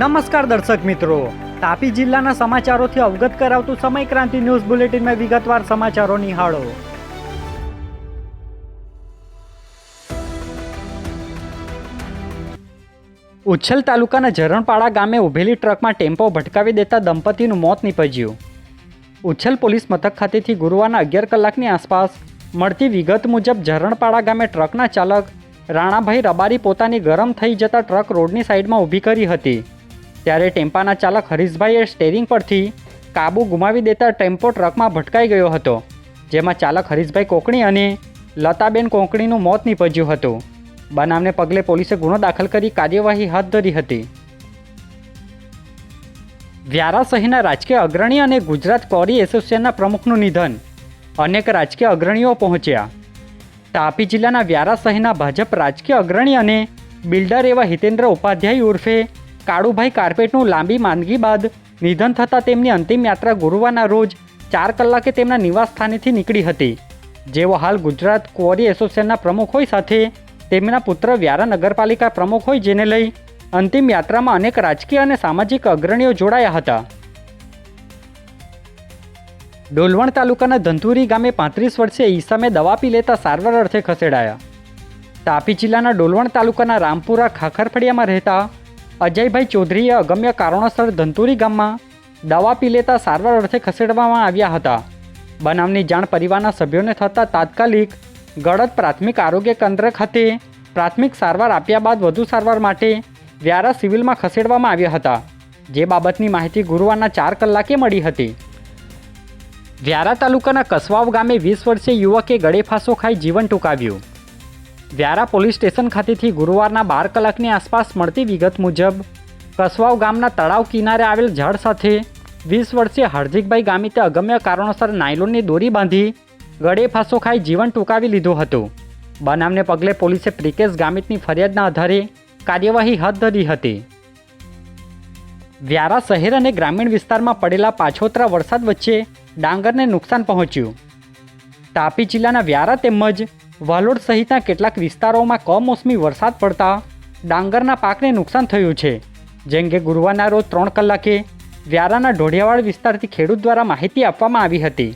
નમસ્કાર દર્શક મિત્રો. તાપી જિલ્લાના સમાચારોથી અવગત કરાવતું સમય ક્રાંતિ ન્યૂઝ બુલેટિનમાં વિગતવાર સમાચારો નિહાળો. ઉચ્છલ તાલુકાના ઝરણપાડા ગામે ઊભેલી ટ્રકમાં ટેમ્પો ભટકાવી દેતા દંપતીનું મોત નીપજ્યું. ઉચ્છલ પોલીસ મથક ખાતેથી ગુરુવારના અગિયાર કલાકની આસપાસ મળતી વિગત મુજબ ઝરણપાડા ગામે ટ્રકના ચાલક રાણાભાઈ રબારી પોતાની ગરમ થઈ જતા ટ્રક રોડની સાઈડમાં ઊભી કરી હતી. ત્યારે ટેમ્પાના ચાલક હરીશભાઈએ સ્ટેરિંગ પરથી કાબુ ગુમાવી દેતા ટેમ્પો ટ્રકમાં ભટકાઈ ગયો હતો, જેમાં ચાલક હરીશભાઈ કોકણી અને લતાબેન કોંકણીનું મોત નીપજ્યું હતું. બનાવને પગલે પોલીસે ગુનો દાખલ કરી કાર્યવાહી હાથ ધરી હતી. વ્યારા શહેરના રાજકીય અગ્રણી અને ગુજરાત કોરી એસોસિએશનના પ્રમુખનું નિધન અનેક રાજકીય અગ્રણીઓ પહોંચ્યા. તાપી જિલ્લાના વ્યારા શહેરના ભાજપ રાજકીય અગ્રણી અને બિલ્ડર એવા હિતેન્દ્ર ઉપાધ્યાય ઉર્ફે કાળુભાઈ કાર્પેટનું લાંબી માંદગી બાદ નિધન થતાં તેમની અંતિમ યાત્રા ગુરુવારના રોજ ચાર કલાકે તેમના નિવાસ સ્થાનેથી નીકળી હતી. જેઓ હાલ ગુજરાત ક્વોરી એસોસિએશનના પ્રમુખ હોય સાથે તેમના પુત્ર વ્યારા નગરપાલિકા પ્રમુખ હોય જેને લઈ અંતિમ યાત્રામાં અનેક રાજકીય અને સામાજિક અગ્રણીઓ જોડાયા હતા. ડોલવણ તાલુકાના ધંધુરી ગામે પાંત્રીસ વર્ષે ઈસામે દવા પી લેતા સારવાર અર્થે ખસેડાયા. તાપી જિલ્લાના ડોલવણ તાલુકાના રામપુરા ખાખરફળિયામાં રહેતા અજયભાઈ ચૌધરીએ અગમ્ય કારણોસર ધંતુરી ગામમાં દવા પી લેતા સારવાર અર્થે ખસેડવામાં આવ્યા હતા. બનાવની જાણ પરિવારના સભ્યોને થતાં તાત્કાલિક ગળદ પ્રાથમિક આરોગ્ય કેન્દ્ર ખાતે પ્રાથમિક સારવાર આપ્યા બાદ વધુ સારવાર માટે વ્યારા સિવિલમાં ખસેડવામાં આવ્યા હતા. જે બાબતની માહિતી ગુરુવારના ચાર કલાકે મળી હતી. વ્યારા તાલુકાના કસવાવ ગામે વીસ વર્ષીય યુવકે ગળે ફાંસો ખાઈ જીવન ટૂંકાવ્યું. વ્યારા પોલીસ સ્ટેશન ખાતેથી ગુરુવારના બાર કલાકની આસપાસ મળતી વિગત મુજબ, કસવાવ ગામના તળાવ કિનારે આવેલ ઝાડ સાથે વીસ વર્ષીય હાર્દિકભાઈ ગામિતે અગમ્ય કારણોસર નાયલોનની દોરી બાંધી ગળે ફાંસો ખાઈ જીવન ટૂંકાવી લીધું હતું. બનાવને પગલે પોલીસે પ્રિકેશ ગામિતની ફરિયાદના આધારે કાર્યવાહી હાથ ધરી હતી. વ્યારા શહેર અને ગ્રામીણ વિસ્તારમાં પડેલા પાછોતરા વરસાદ વચ્ચે ડાંગરને નુકસાન પહોંચ્યું. તાપી જિલ્લાના વ્યારા તેમજ વાલોડ સહિતના કેટલાક વિસ્તારોમાં કમોસમી વરસાદ પડતા ડાંગરના પાકને નુકસાન થયું છે. જેમ કે ગુરુવારના રોજ ત્રણ કલાકે વ્યારાના ઢોળિયાવાડ વિસ્તારથી ખેડૂત દ્વારા માહિતી આપવામાં આવી હતી.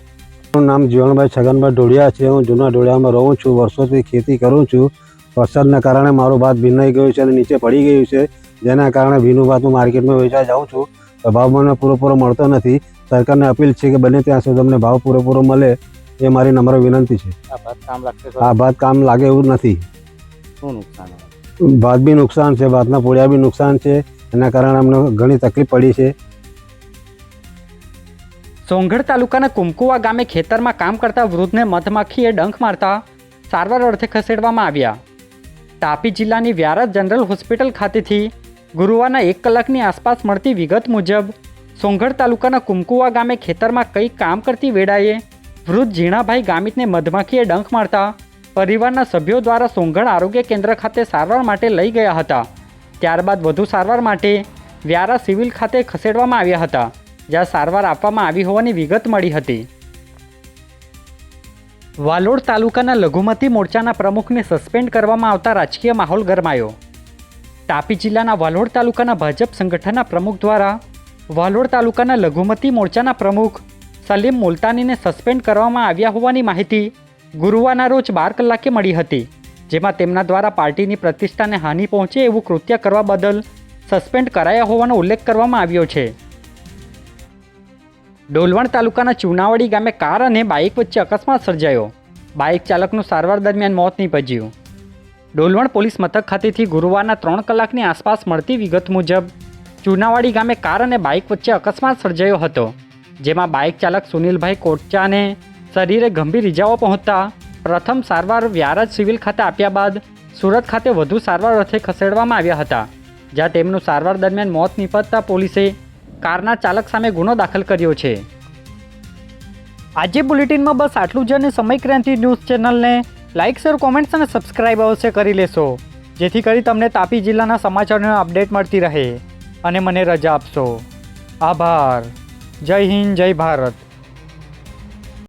મારું નામ જીવણભાઈ છગનભાઈ ઢોળિયા છે. હું જૂના ઢોળિયામાં રહું છું. વર્ષોથી ખેતી કરું છું. વરસાદના કારણે મારું ભાત ભીનાઈ ગયું છે અને નીચે પડી ગયું છે. જેના કારણે ભીનું ભાત હું માર્કેટમાં વેચવા જાઉં છું. તો ભાવ મને પૂરેપૂરો મળતો નથી. સરકારને અપીલ છે કે બને ત્યાં સુધી અમને ભાવ પૂરેપૂરો મળે. એ મારી નમ્ર વિનંતી છે. આ ભાત કામ આ ભાત કામ લાગે એવું નથી. શું નુકસાન? ભાત બી નુકસાન છે ભાતના પોળિયા બી નુકસાન છે એના કારણે અમને ઘણી તકલીફ પડી છે. સોંગઢ તાલુકાના કુમકુવા ગામે ખેતરમાં કામ કરતા વૃદ્ધને મધમાખીએ ડંખ મારતા સારવાર અર્થે ખસેડવામાં આવ્યા. તાપી જિલ્લાની વ્યારા જનરલ હોસ્પિટલ ખાતેથી ગુરુવારના એક કલાકની આસપાસ મળતી વિગત મુજબ સોંગઢ તાલુકાના કુમકુવા ગામે ખેતરમાં કંઈક કામ કરતી વેળાએ વૃદ્ધ ઝીણાભાઈ ગામિતને મધમાખીએ ડંખ મારતા પરિવારના સભ્યો દ્વારા સોંગણ આરોગ્ય કેન્દ્ર ખાતે સારવાર માટે લઈ ગયા હતા. ત્યારબાદ વધુ સારવાર માટે વ્યારા સિવિલ ખાતે ખસેડવામાં આવ્યા હતા, જ્યાં સારવાર આપવામાં આવી હોવાની વિગત મળી હતી. વાલોડ તાલુકાના લઘુમતી મોરચાના પ્રમુખને સસ્પેન્ડ કરવામાં આવતા રાજકીય માહોલ ગરમાયો. તાપી જિલ્લાના વાલોડ તાલુકાના ભાજપ સંગઠનના પ્રમુખ દ્વારા વાલોડ તાલુકાના લઘુમતી મોરચાના પ્રમુખ સલીમ મુલતાનીને સસ્પેન્ડ કરવામાં આવ્યા હોવાની માહિતી ગુરુવારના રોજ બાર કલાકે મળી હતી, જેમાં તેમના દ્વારા પાર્ટીની પ્રતિષ્ઠાને હાનિ પહોંચે એવું કૃત્ય કરવા બદલ સસ્પેન્ડ કરાયા હોવાનો ઉલ્લેખ કરવામાં આવ્યો છે. ડોલવણ તાલુકાના ચુનાવડી ગામે કાર અને બાઇક વચ્ચે અકસ્માત સર્જાયો. બાઇક ચાલકનું સારવાર દરમિયાન મોત નીપજ્યું. ડોલવણ પોલીસ મથક ખાતેથી ગુરુવારના ત્રણ કલાકની આસપાસ મળતી વિગત મુજબ, ચુનાવાડી ગામે કાર અને બાઇક વચ્ચે અકસ્માત સર્જાયો હતો. જેમાં બાઇક ચાલક સુનિલભાઈ કોટચાને શરીરે ગંભીર ઇજાઓ પહોંચતા પ્રથમ સારવાર વ્યારજ સિવિલ ખાતે આપ્યા બાદ સુરત ખાતે વધુ સારવાર અર્થે ખસેડવામાં આવ્યા હતા, જ્યાં તેમનું સારવાર દરમિયાન મોત નિપજતા પોલીસે કારના ચાલક સામે ગુનો દાખલ કર્યો છે. આજે બુલેટિનમાં બસ આટલું જ અને સમય ક્રાંતિ ન્યૂઝ ચેનલને લાઇક, શેર, કોમેન્ટ્સ અને સબસ્ક્રાઇબ અવશ્ય કરી લેશો, જેથી કરી તમને તાપી જિલ્લાના સમાચારનો અપડેટ મળતી રહે અને મને રજા આપશો. આભાર. જય હિન્દ જય ભારત.